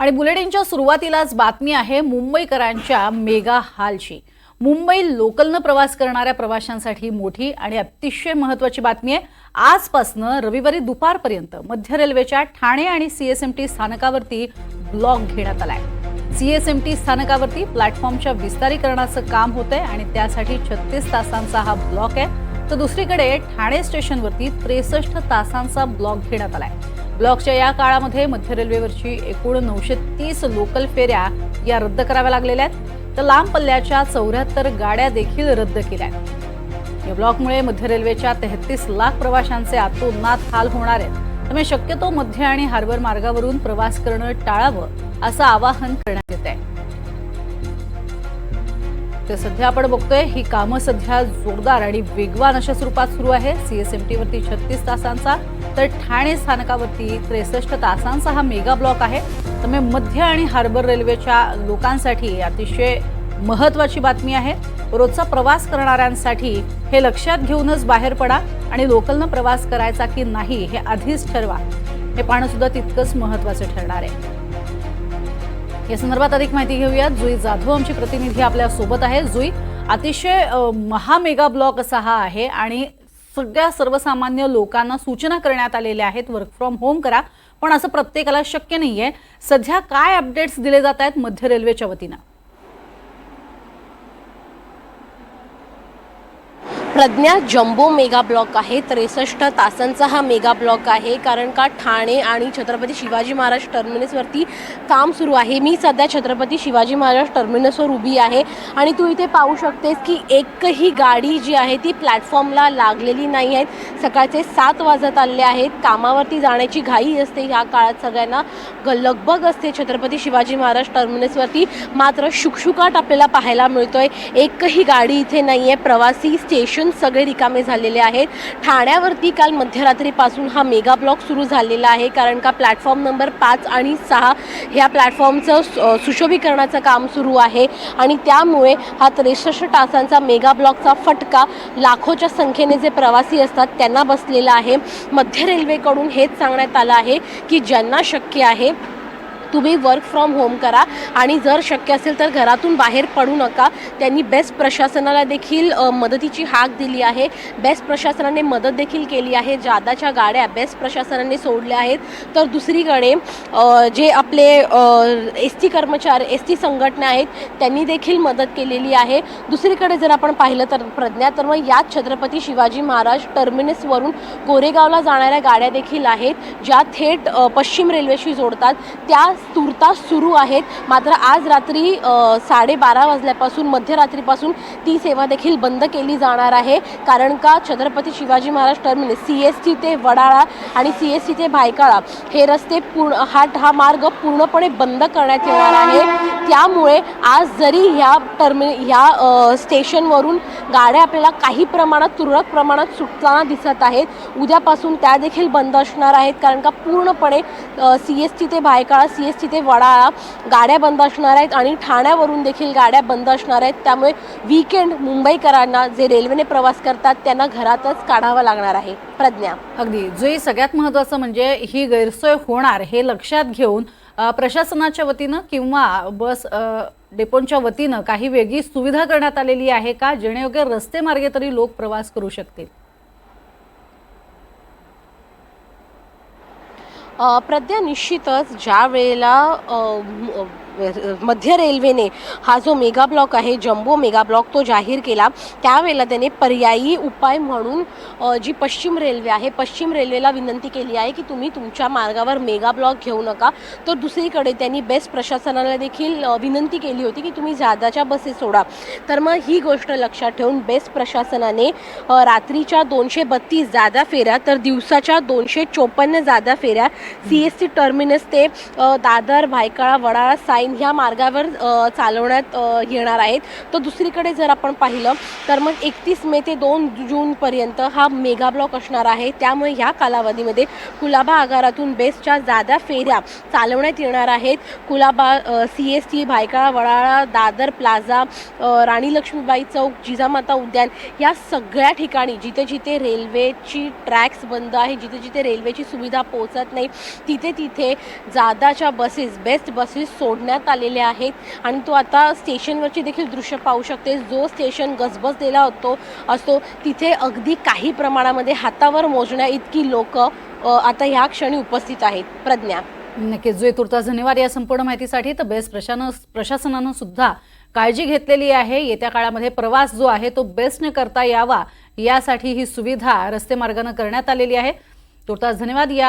आणि बुलेटिनच्या सुरुवातीलाच बातमी आहे मुंबईकरांच्या मेगा हालची. मुंबई लोकलनं प्रवास करणाऱ्या प्रवाशांसाठी मोठी आणि अतिशय महत्वाची बातमी आहे. आजपासनं रविवारी दुपारपर्यंत मध्य रेल्वेच्या ठाणे आणि सीएसएमटी स्थानकावरती ब्लॉक घेण्यात आलाय. सीएसएमटी स्थानकावरती प्लॅटफॉर्मच्या विस्तारीकरणाचं काम होतंय आणि त्यासाठी छत्तीस तासांचा हा ब्लॉक आहे. तर दुसरीकडे ठाणे स्टेशनवरती त्रेसष्ट तासांचा ब्लॉक घेण्यात आलाय. ब्लॉकच्या या काळामध्ये मध्य रेल्वेवरची एकूण नऊशे तीस लोकल फेऱ्या या रद्द कराव्या लागलेल्या आहेत. तर लांब पल्ल्याच्या चौऱ्याहत्तर गाड्या देखील रद्द केल्या आहेत. या ब्लॉकमुळे मध्य रेल्वेच्या तेहतीस लाख प्रवाशांचे आतोनात हाल होणार आहेत. त्यामुळे शक्यतो मध्य आणि हार्बर मार्गावरून प्रवास करणं टाळावं असं आवाहन करण्यात येत आहे तर सध्या आपण बघतोय ही कामं सध्या जोरदार आणि वेगवान अशा स्वरूपात सुरू आहे. सीएसएमटी वरती छत्तीस तासांचा तर ठाणे स्थानकावरती त्रेसष्ट तासांचा हा मेगा ब्लॉक आहे. त्यामुळे मध्य आणि हार्बर रेल्वेच्या लोकांसाठी अतिशय महत्वाची बातमी आहे. रोजचा प्रवास करणाऱ्यांसाठी हे लक्षात घेऊनच बाहेर पडा आणि लोकलनं प्रवास करायचा की नाही हे आधीच ठरवा. हे पाहणं सुद्धा तितकंच महत्वाचं ठरणार आहे. या संदर्भात अधिक माहिती घेऊया जुई जाधव आमची प्रतिनिधी आपल्यासोबत आहे जुई अतिशय महा मेगा ब्लॉक असा हा आहे आणि सगळ्या सर्वसामान्य लोकांना सूचना करण्यात आलेल्या आहेत वर्क फ्रॉम होम करा. पण असं प्रत्येकाला शक्य नाही आहे सध्या काय अपडेट्स दिले जात आहेत मध्य रेल्वेच्या वतीनं? प्रज्ञा जम्बो मेगा ब्लॉक आहे. त्रेसष्ट तासांचा हा मेगा ब्लॉक आहे. कारण का ठाणे आणि छत्रपती शिवाजी महाराज टर्मिनसवरती काम सुरू आहे. मी सध्या छत्रपती शिवाजी महाराज टर्मिनसवर उभी आहे. आणि तू इथे पाहू शकतेस की एकही गाडी जी आहे ती प्लॅटफॉर्मला लागलेली नाही आहेत सकाळचे सात वाजत आले आहेत. कामावरती जाण्याची घाई असते ह्या काळात सगळ्यांना. ग लगबग असते छत्रपती शिवाजी महाराज टर्मिनसवरती. मात्र शुकशुकाट आपल्याला पाहायला मिळतोय. एकही गाडी इथे नाही आहे प्रवासी स्टेशन सगळे रिकामे झालेले आहेत. ठाण्यावरती काल मध्यरात्रीपासून हा मेगा ब्लॉक सुरू झालेला आहे. कारण का प्लॅटफॉर्म नंबर पाच आणि सहा ह्या प्लॅटफॉर्मचं सुशोभीकरणाचं काम सुरू आहे. आणि त्यामुळे हा त्रेसष्ट तासांचा मेगा ब्लॉकचा फटका लाखोच्या संख्येने जे प्रवासी असतात त्यांना बसलेला आहे. मध्य रेल्वेकडून हेच सांगण्यात आलं आहे की ज्यांना शक्य आहे तुम्ही वर्क फ्रॉम होम करा. आणि जर शक्य असेल तर घरातून बाहेर पडू नका. त्यांनी बेस्ट प्रशासनाला देखील मदतीची हाक दिली आहे. बेस्ट प्रशासनाने मदत देखील केली आहे. जादाच्या गाड्या बेस्ट प्रशासनाने सोडल्या आहेत. तर दुसरीकडे जे आपले एस टी कर्मचारी एस टी संघटना आहेत त्यांनी देखील मदत केलेली आहे. दुसरीकडे जर आपण पाहिलं तर प्रज्ञा तर मग याच छत्रपती शिवाजी महाराज टर्मिनसवरून कोरेगावला जाणाऱ्या गाड्या देखील आहेत ज्या थेट पश्चिम रेल्वेशी जोडतात. त्या तुर्तास सुरू आहेत. मात्र आज रात्री साडेबारा वाजल्यापासून मध्यरात्रीपासून ती सेवा देखील बंद केली जाणार आहे. कारण का? Chhatrapati Shivaji Maharaj terminus C S T ते वडाळा आणि सी एस टी ते भायकाळा हे रस्ते पूर्ण हा हा मार्ग पूर्णपणे बंद करण्यात येणार आहे. त्यामुळे आज जरी ह्या टर्मि ह्या स्टेशनवरून गाड्या आपल्याला काही प्रमाणात तुरळक प्रमाणात सुटताना दिसत आहेत. उद्यापासून त्या देखील बंद असणार आहेत. कारण का पूर्णपणे सी एस टी ते भायकाळा सी एस टी ते वडाळा गाड्या बंद असणार आहेत आणि ठाण्यावरून देखील गाड्या बंद असणार आहेत. त्यामुळे वीकेंड मुंबईकरांना जे रेल्वेने प्रवास करतात त्यांना घरातच काढावा लागणार आहे. प्रज्ञा. अगदी. जे सगळ्यात महत्वाचं म्हणजे ही गैरसोय होणार हे लक्षात घेऊन प्रशासनाच्या वतीनं किंवा बस डेपोंच्या वतीनं काही वेगळी सुविधा करण्यात आलेली आहे का जेणेयोग्य रस्ते मार्गे तरी लोक प्रवास करू शकतील? अ, प्रज्ञा निश्चितच ज्या वेळेला मध्य रेल्वेने हा जो मेगा ब्लॉक आहे जम्बो मेगा ब्लॉक तो जाहीर केला. त्यावेळेला त्याने पर्यायी उपाय म्हणून जी पश्चिम रेल्वे आहे पश्चिम रेल्वेला विनंती केली आहे की तुम्ही तुमच्या मार्गावर मेगा ब्लॉक घेऊ नका. तर दुसरीकडे त्यांनी बेस्ट प्रशासनाला देखील विनंती केली होती की तुम्ही जादाच्या बसेस सोडा. तर मग ही गोष्ट लक्षात ठेवून बेस्ट प्रशासनाने रात्रीच्या दोनशे बत्तीस जादा फेऱ्या तर दिवसाच्या दोनशे चोपन्न जादा फेऱ्या सी एस टी टर्मिनस ते दादर भायकाळा वडाळा लाईन ह्या मार्गावर चालवण्यात येणार आहेत. तर दुसरीकडे जर आपण पाहिलं तर मग एकतीस मे ते दोन जूनपर्यंत हा मेगा ब्लॉक असणार आहे. त्यामुळे ह्या कालावधीमध्ये कुलाबा आगारातून बेस्टच्या जादा फेऱ्या चालवण्यात येणार आहेत. Colaba C S T Byculla Wadala Dadar plaza Rani Lakshmibai Chowk Jijamata Udyan या सगळ्या ठिकाणी जिथे जिथे रेल्वेची ट्रॅक्स बंद आहे जिथे जिथे रेल्वेची सुविधा पोहोचत नाही तिथे तिथे जादाच्या बसेस बेस्ट बसेस सोडण्यात आलेल्या आहेत. आणि तो आता स्टेशनवरची देखील दृश्य पाहू शकते. जो स्टेशन गजबजलेला होतो असतो तिथे अगदी काही प्रमाणामध्ये हातावर मोजण्या इतकी लोक आता ह्या क्षणी उपस्थित आहेत. प्रज्ञा. नक्कीच. जुए तुर्तास धन्यवाद या संपूर्ण माहितीसाठी तर बेस्ट प्रशानं प्रशासनानं सुद्धा काळजी घेतलेली आहे. येत्या काळामध्ये प्रवास जो आहे तो बेस्टने करता यावा. यासाठी ही सुविधा रस्ते मार्गानं करण्यात आलेली आहे. तुर्तास धन्यवाद. या